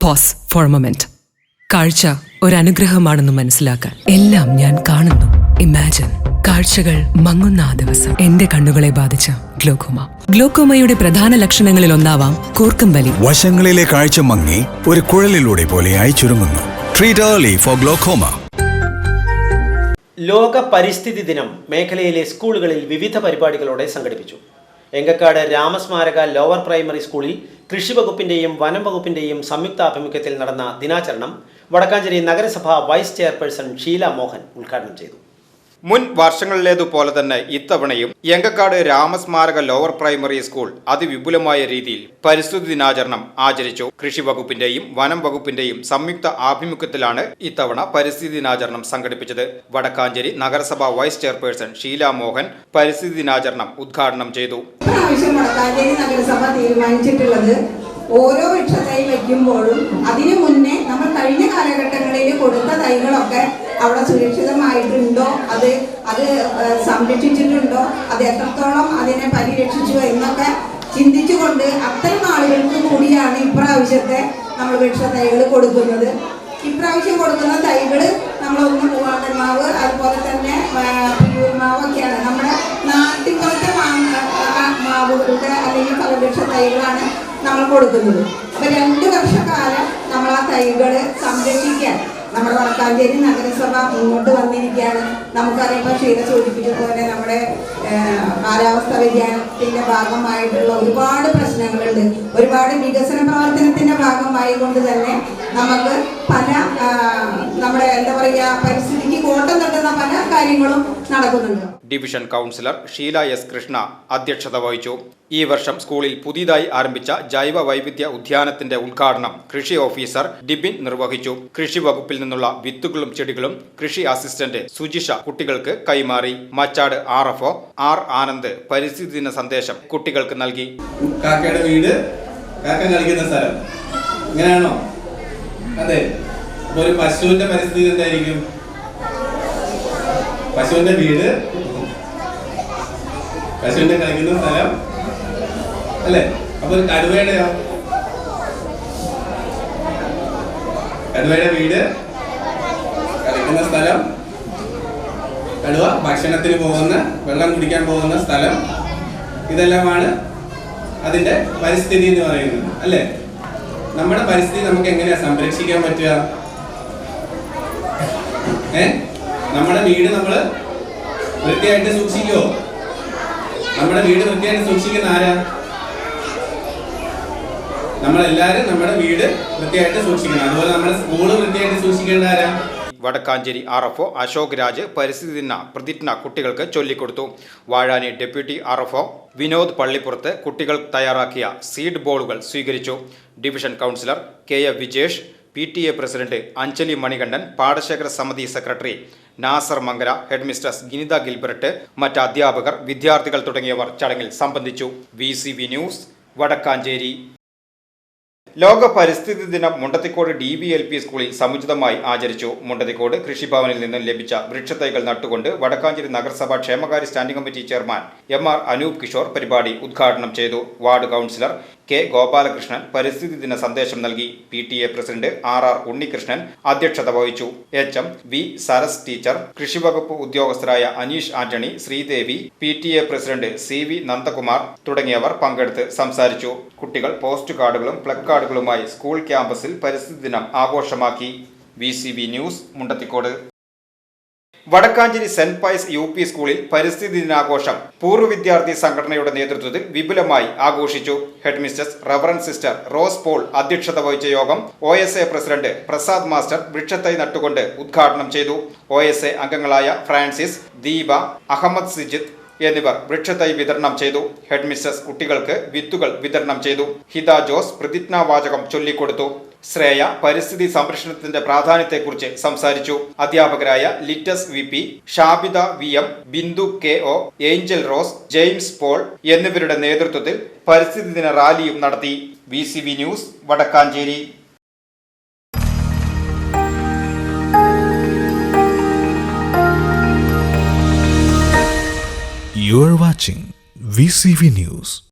Pose four moment കാഴ്ച ഒരനുഗ്രഹമാണെന്ന് മനസ്സിലാക്കാൻ എല്ലാം ഞാൻ കാണുന്നു. ഇമാജിൻ കാഴ്ചകൾ മങ്ങുന്ന ആ ദിവസം. എന്റെ കണ്ണുകളെ ബാധിച്ച ഗ്ലോക്കോമ. ഗ്ലോക്കോമയുടെ പ്രധാന ലക്ഷണങ്ങളിൽ ഒന്നാവാം കൂർക്കം വലി വശങ്ങളിലെ കാഴ്ച മങ്ങി ഒരു കുഴലിലൂടെ പോലെയായി ചുരുങ്ങുന്നു. ട്രീറ്റ് ഏർലി ഫോർ ഗ്ലോക്കോമ ലോക പരിസ്ഥിതി ദിനം മേഖലയിലെ സ്കൂളുകളിൽ വിവിധ പരിപാടികളോടെ സംഘടിപ്പിച്ചു. എങ്കക്കാട് രാമസ്മാരക ലോവർ പ്രൈമറി സ്കൂളിൽ കൃഷി വകുപ്പിന്റെയും വനം വകുപ്പിന്റെയും സംയുക്താഭിമുഖ്യത്തിൽ നടന്ന ദിനാചരണം വടക്കാഞ്ചേരി നഗരസഭ വൈസ് ചെയർപേഴ്സൺ ഷീല മോഹൻ ഉദ്ഘാടനം ചെയ്തു. മുൻ വർഷങ്ങളിലേതുപോലെ തന്നെ ഇത്തവണയും Engakkad Ramasmaraka lower primary school അതിവിപുലമായ രീതിയിൽ പരിസ്ഥിതി ദിനാചരണം ആചരിച്ചു. കൃഷി വകുപ്പിന്റെയും വനം വകുപ്പിന്റെയും സംയുക്ത ആഭിമുഖ്യത്തിലാണ് ഇത്തവണ പരിസ്ഥിതി ദിനാചരണം സംഘടിപ്പിച്ചത്. വടക്കാഞ്ചേരി നഗരസഭാ വൈസ് ചെയർപേഴ്സൺ ഷീല മോഹൻ പരിസ്ഥിതി ദിനാചരണം ഉദ്ഘാടനം ചെയ്തു. നഗരസഭ തീരുമാനിച്ചിട്ടുള്ളത് ഓരോ വൃക്ഷത്തൈ വയ്ക്കുമ്പോഴും അതിനു മുന്നേ നമ്മൾ കഴിഞ്ഞ കാലഘട്ടങ്ങളിൽ കൊടുത്ത തൈകളൊക്കെ അവിടെ സുരക്ഷിതമായിട്ടുണ്ടോ? അത് അത് സംരക്ഷിച്ചിട്ടുണ്ടോ? അത് എത്രത്തോളം അതിനെ പരിരക്ഷിച്ചു എന്നൊക്കെ ചിന്തിച്ചുകൊണ്ട് അത്തരം ആളുകൾക്ക് കൂടിയാണ് ഇപ്രാവശ്യത്തെ നമ്മൾ വൃക്ഷ തൈകൾ കൊടുക്കുന്നത്. ഇപ്രാവശ്യം കൊടുക്കുന്ന തൈകൾ നമ്മളൊന്ന് മൂവാണ്ടൻ മാവ് അതുപോലെ തന്നെ പിയൂർ മാവൊക്കെയാണ്. നമ്മുടെ നാട്ടിൻപുറത്തെ മാവുകളുടെ അല്ലെങ്കിൽ ഫലവൃക്ഷ തൈകളാണ് നമ്മൾ കൊടുക്കുന്നത്. അപ്പം രണ്ട് വർഷക്കാലം നമ്മൾ ആ തൈകൾ സംരക്ഷിക്കാൻ നമ്മുടെ വടക്കാഞ്ചേരി നഗരസഭ മുന്നോട്ട് വന്നിരിക്കുകയാണ്. നമുക്കറിയാം ക്ഷീണ ക്ഷീര സൂചിപ്പിച്ചതുപോലെ നമ്മുടെ കാലാവസ്ഥ വ്യതിയാനത്തിന്റെ ഭാഗമായിട്ടുള്ള ഒരുപാട് പ്രശ്നങ്ങളുണ്ട്. ഒരുപാട് വികസന പ്രവർത്തനത്തിന്റെ ഭാഗമായി കൊണ്ട് തന്നെ നമുക്ക് പല നമ്മുടെ എന്താ പറയുക പരിസ്ഥിതിക്ക് കോട്ടം തട്ടുന്ന പല കാര്യങ്ങളും നടക്കുന്നുണ്ട്. Division councillor Sheela S Krishna അധ്യക്ഷത വഹിച്ചു. ഈ വർഷം സ്കൂളിൽ പുതിയതായി ആരംഭിച്ച ജൈവ വൈവിധ്യ ഉദ്യാനത്തിന്റെ ഉദ്ഘാടനം കൃഷി ഓഫീസർ ഡിബിൻ നിർവഹിച്ചു. കൃഷി വകുപ്പിൽ നിന്നുള്ള വിത്തുകളും ചെടികളും കൃഷി അസിസ്റ്റന്റ് സുജിഷ കുട്ടികൾക്ക് കൈമാറി. Machad R F R Anand പരിസ്ഥിതി ദിന സന്ദേശം കുട്ടികൾക്ക് നൽകി. കാക്കയുടെ വീട് കാക്ക കളിക്കുന്ന സ്ഥലം. ഇങ്ങനെയാണോ? അതെ. അപ്പൊ ഒരു പശുവിന്റെ പരിസ്ഥിതി എന്തായിരിക്കും? പശുവിന്റെ വീട്. പശുവിന്റെ കളിക്കുന്ന സ്ഥലം. അല്ലേ? അപ്പൊ ഒരു കടുവയുടെയോ? കടുവയുടെ വീട്. കളിക്കുന്ന സ്ഥലം. കടുവ ഭക്ഷണത്തിന് പോകുന്ന വെള്ളം കുടിക്കാൻ പോകുന്ന സ്ഥലം. ഇതെല്ലാമാണ് അതിന്റെ പരിസ്ഥിതി എന്ന് പറയുന്നത്. അല്ലേ? നമ്മുടെ പരിസ്ഥിതി നമുക്ക് എങ്ങനെയാ സംരക്ഷിക്കാൻ പറ്റുക? ഏ? നമ്മുടെ വീട് നമ്മൾ വൃത്തിയായിട്ട് സൂക്ഷിക്കുമോ നമ്മുടെ വീട് വൃത്തിയായിട്ട് സൂക്ഷിക്കുന്ന ആരാ? നമ്മളെല്ലാരും നമ്മുടെ വീട് വൃത്തിയായിട്ട് സൂക്ഷിക്കണം. അതുപോലെ നമ്മുടെ സ്കൂൾ വൃത്തിയായിട്ട് സൂക്ഷിക്കേണ്ട ആരാ? Vadakkanchery R F O Ashok Raj പരിസ്ഥിതി ദിന പ്രതിജ്ഞ കുട്ടികൾക്ക് ചൊല്ലിക്കൊടുത്തു. Vazhani deputy R F O Vinod Pallippurath കുട്ടികൾ തയ്യാറാക്കിയ സീഡ് ബോളുകൾ സ്വീകരിച്ചു. Division councillor K A Vijesh P T A president Anjali Manikandan പാടശേഖര സമിതി secretary Nasar Mangara headmistress Ginitha Gilbert മറ്റ് അധ്യാപകർ വിദ്യാർത്ഥികൾ തുടങ്ങിയവർ ചടങ്ങിൽ സംബന്ധിച്ചു. V C V news Vadakkanchery. ലോക പരിസ്ഥിതി ദിനം Mundathikode D B L P സ്കൂളിൽ സമുചിതമായി ആചരിച്ചു. മുണ്ടത്തിക്കോട് കൃഷിഭവനിൽ നിന്നും ലഭിച്ച വൃക്ഷത്തൈകൾ നട്ടുകൊണ്ട് വടക്കാഞ്ചേരി നഗരസഭ ക്ഷേമകാര്യ standing committee chairman M R Anoop Kishore പരിപാടി ഉദ്ഘാടനം ചെയ്തു. വാർഡ് കൗൺസിലർ കെ ഗോപാലകൃഷ്ണൻ പരിസ്ഥിതി ദിന സന്ദേശം നൽകി P T A president R R Unnikrishnan അധ്യക്ഷത വഹിച്ചു. H M V Saras teacher കൃഷിവകുപ്പ് ഉദ്യോഗസ്ഥരായ Aneesh Antony Sreedevi P T A president C V Nandakumar തുടങ്ങിയവർ പങ്കെടുത്ത് സംസാരിച്ചു. കുട്ടികൾ പോസ്റ്റ് കാർഡുകളും പ്ലക്കാർഡുകളുമായി സ്കൂൾ ക്യാമ്പസിൽ പരിസ്ഥിതി ദിനം ആഘോഷമാക്കി. V news Mundathikode. Vadakkanchery saint Pius U P school പരിസ്ഥിതി ദിനാഘോഷം. പൂർവ വിദ്യാർത്ഥി സംഘടനയുടെ നേതൃത്വത്തിൽ വിപുലമായി ആഘോഷിച്ചു. Headmistress reverend sister Rose Paul അധ്യക്ഷത വഹിച്ച യോഗം O S A president Prasad master വൃക്ഷത്തൈ നട്ടുകൊണ്ട് ഉദ്ഘാടനം ചെയ്തു. ഒ എസ് എ അംഗങ്ങളായ ഫ്രാൻസിസ് ദീപ അഹമ്മദ് സിജിത്ത് എന്നിവർ വൃക്ഷത്തൈ വിതരണം ചെയ്തു. ഹെഡ്മിസ്റ്റസ് കുട്ടികൾക്ക് വിത്തുകൾ വിതരണം ചെയ്തു. ഹിത ജോസ് പ്രതിജ്ഞാവാചകം ചൊല്ലിക്കൊടുത്തു. ശ്രേയ പരിസ്ഥിതി സംരക്ഷണത്തിന്റെ പ്രാധാന്യത്തെക്കുറിച്ച് സംസാരിച്ചു. അധ്യാപകരായ Littus V P Shabitha V M Bindu K O Angel Rose James Paul എന്നിവരുടെ നേതൃത്വത്തിൽ പരിസ്ഥിതി ദിന റാലിയും നടത്തി. V news Vadakkanchery. You are watching VCV News.